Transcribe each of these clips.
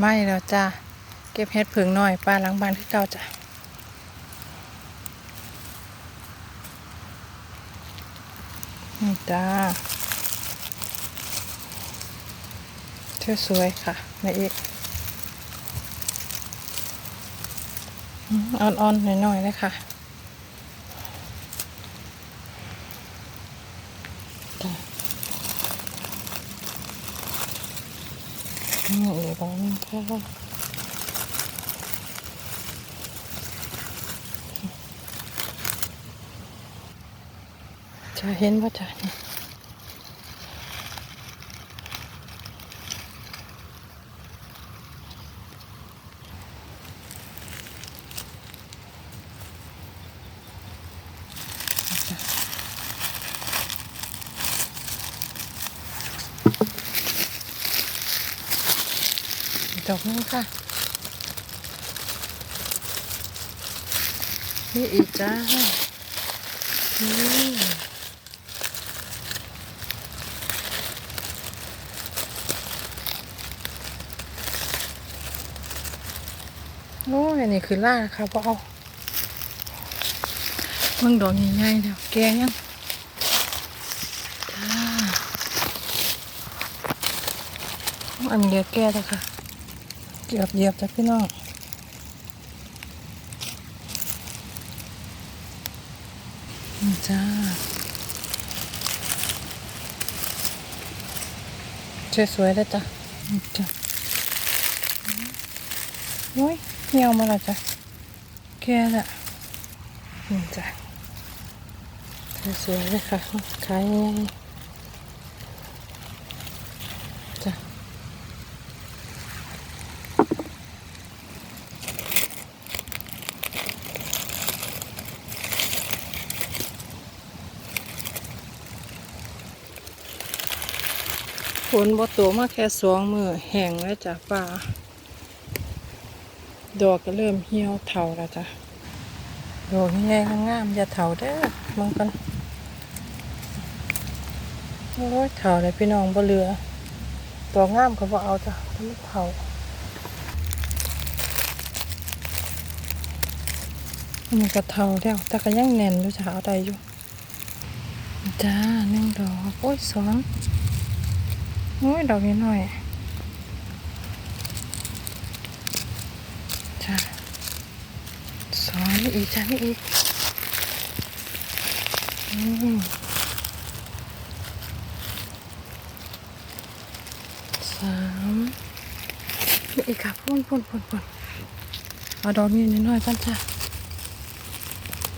ไม่แล้วจ้าเก็บเห็ดผึ่งหน่อยปลาหลังบ้านคือเก่าจ้ะนี่จ้าเธอสวยค่ะแม่เอกอ่อนๆหน่อยๆเลยค่ะ นี่อีกบ้างค่ะจะเห็นว่าจะนี่อีก ดอกนึงค่ะ นี่อีกจ้านี่โอ้ยนี่คือล่าค่ะพ่อเอาเบิ่งดอกใหญ่ๆเดี๋ยวแกงยังอันเดียวแก่แล้วค่ะ เกือบเหยียบจ้ะพี่น้องนี่จ้าสวยๆเลยจ้ะจ้ะโอ้ยเหี่ยวมาแล้วจ้ะแก่ละนี่จ้ะสวยๆเลยค่ะขาย ฝนบ่ตกมาแค่สองมือแห้งแล้วจ้ะป่าดอกก็เริ่มเหี่ยวเถาแล้วจ้ะดอกใหญ่งามๆอย่าเถาเด้อมองกันโอ้ยเถาเลยพี่น้องบ่เหลือดอกงามก็บ่เอาจ้ะถ้ามันเถาอันก็เถาแล้วแต่ก็ยังแน่นอยู่จ้ะเอาได้อยู่จ้าหนึ่งดอกโอ้ยสอง โอ้ยดอกนี้หน่อยจ้าสองนี่อีจ้านี่อีอืมสามนี่อีกค่ะพ่นพ่นพ่นพ่นเอาดอกนี้น้อยๆกันจ้ะ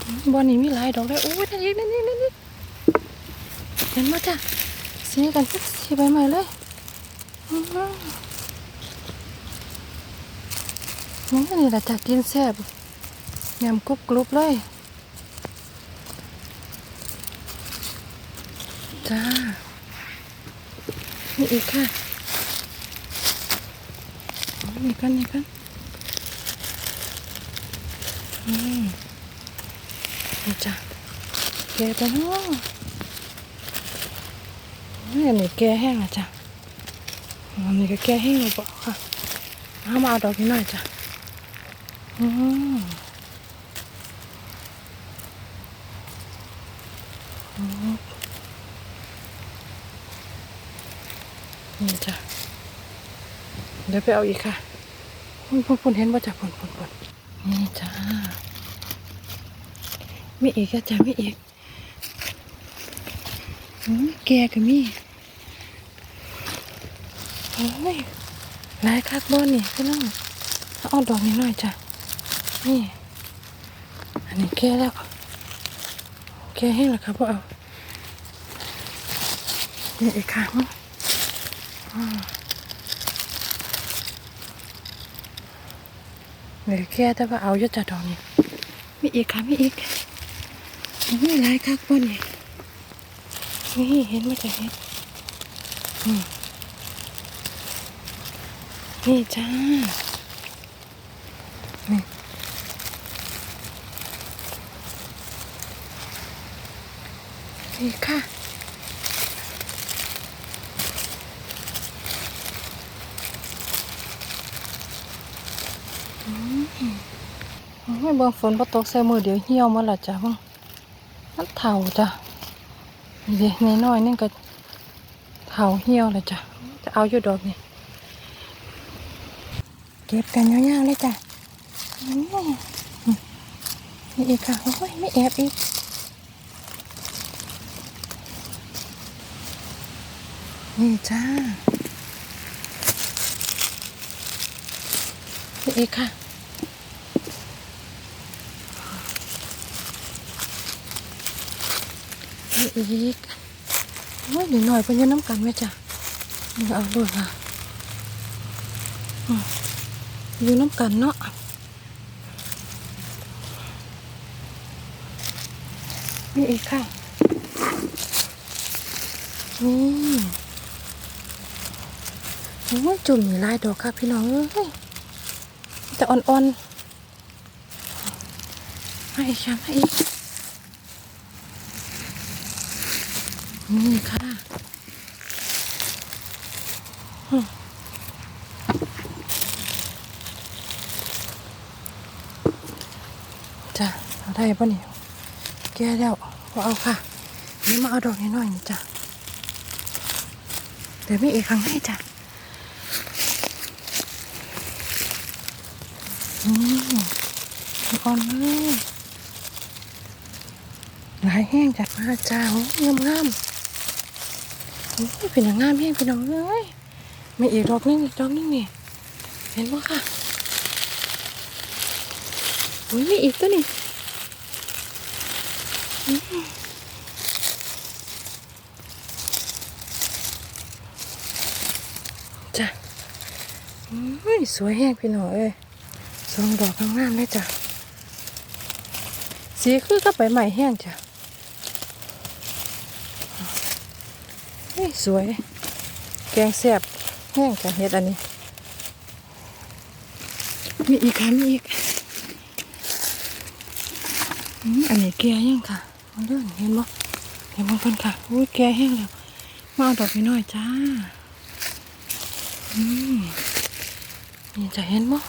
อืมบอนนี้มีหลายดอกเลยโอ้ยนี่นี่นี่นี่นี่เห็นไหมจ้ะ สีกันสักสีใบใหม่เลยอืมนี่แหละจ้ะกินแซ่บยำกรุบกรุบเลย จ้า นี่อีกค่ะนี่กันนี่กันนี่จ้ะแกไปเนาะ นี่อันนี้แกแห้งอะจ้ะอันนี้ก็แกแห้งหรือเปล่าค่ะเอามาเอาดอกนี้หน่อยจ้ะอืมนี่จ้ะเดี๋ยวไปเอาอีกค่ะพุ่นพุ่นพุ่นเห็นว่าจ้ะพุ่นพุ่นพุ่นนี่จ้ามีอีกอะจ้ะมีอีก แกก็มีโอ้ยหลายคักบอนนี่พี่น้องเอาดอกนี้หน่อยจ้ะนี่อันนี้แกแล้วแกให้แล้วครับพ่อเอานี่อีกครั้งเหลือแค่แต่ว่าเอาเยอะจัดดอกนี่มีอีกค่ะมีอีกมีหลายคักบ่นี่นี่ นี่เห็นไหมจ๊ะเห็นนี่จ้า นี่นี่ค่ะอืมไม่เบิ่งฝนบ่ตกใส่มือเดี๋ยวเหี่ยวมาละจ้ะเบิ่งมันเฒ่าจ้ะ นี่เด้น้อยนี่ก็เฒ่าเหี่ยวแล้วจ้ะ จะเอาอยู่ดอกนี่เก็บกันยาวๆเลยจ้ะนี่อีกค่ะโอ้ยไม่แอบอีกนี่จ้านี่อีกค่ะ นี่อีกโอ้ยหน่อยๆเพิ่นอยืนน้ำกันไหมจ้ะนี่เอาด้วยค่ะอืมอยู่น้ำกันเนาะนี่อีกค่ะนี่โอ้ยจุ่มนี่ลายดอกค่ะพี่น้องเอ้ยแต่อ่อนๆมาอีกค่ะมาอีก นี่ค่ะจ้ะเอาได้ปะเนี่ยแก้แล้วพอเอาค่ะ นี่มาเอาดอกน้อยนี่จ้ะเดี๋ยวมีอีกครั้งให้จ้ะอืมอ่อนเลยหลายแห้งจ้ะมาจ้าโอ้ยงามๆโอ้ย เป็นอย่างงามแห้งพี่น้องเอ้ยมีอีกดอกนึงอีกดอกนึงนี่เห็นไหมค่ะโอ้ยมีอีกตัวนี่จ้ะอุ้ยสวยแห้งพี่น้องเอ้ยสองดอกงามๆเลยจ้ะสีคือกับใบใหม่แห้งจ้ะเฮ้ย สวย แกงแซ่บแห้งจ้ะเฮ็ดอันนี้ มีอีกค่ะมีอีกอันนี้แกยังค่ะเอาเรื่องเห็นบ่เห็นบ่เพิ่นค่ะอุ้ยแกแห้งแล้วมาเอาดอกไปหน่อยจ้าอืมนี่จะเห็นบ่อ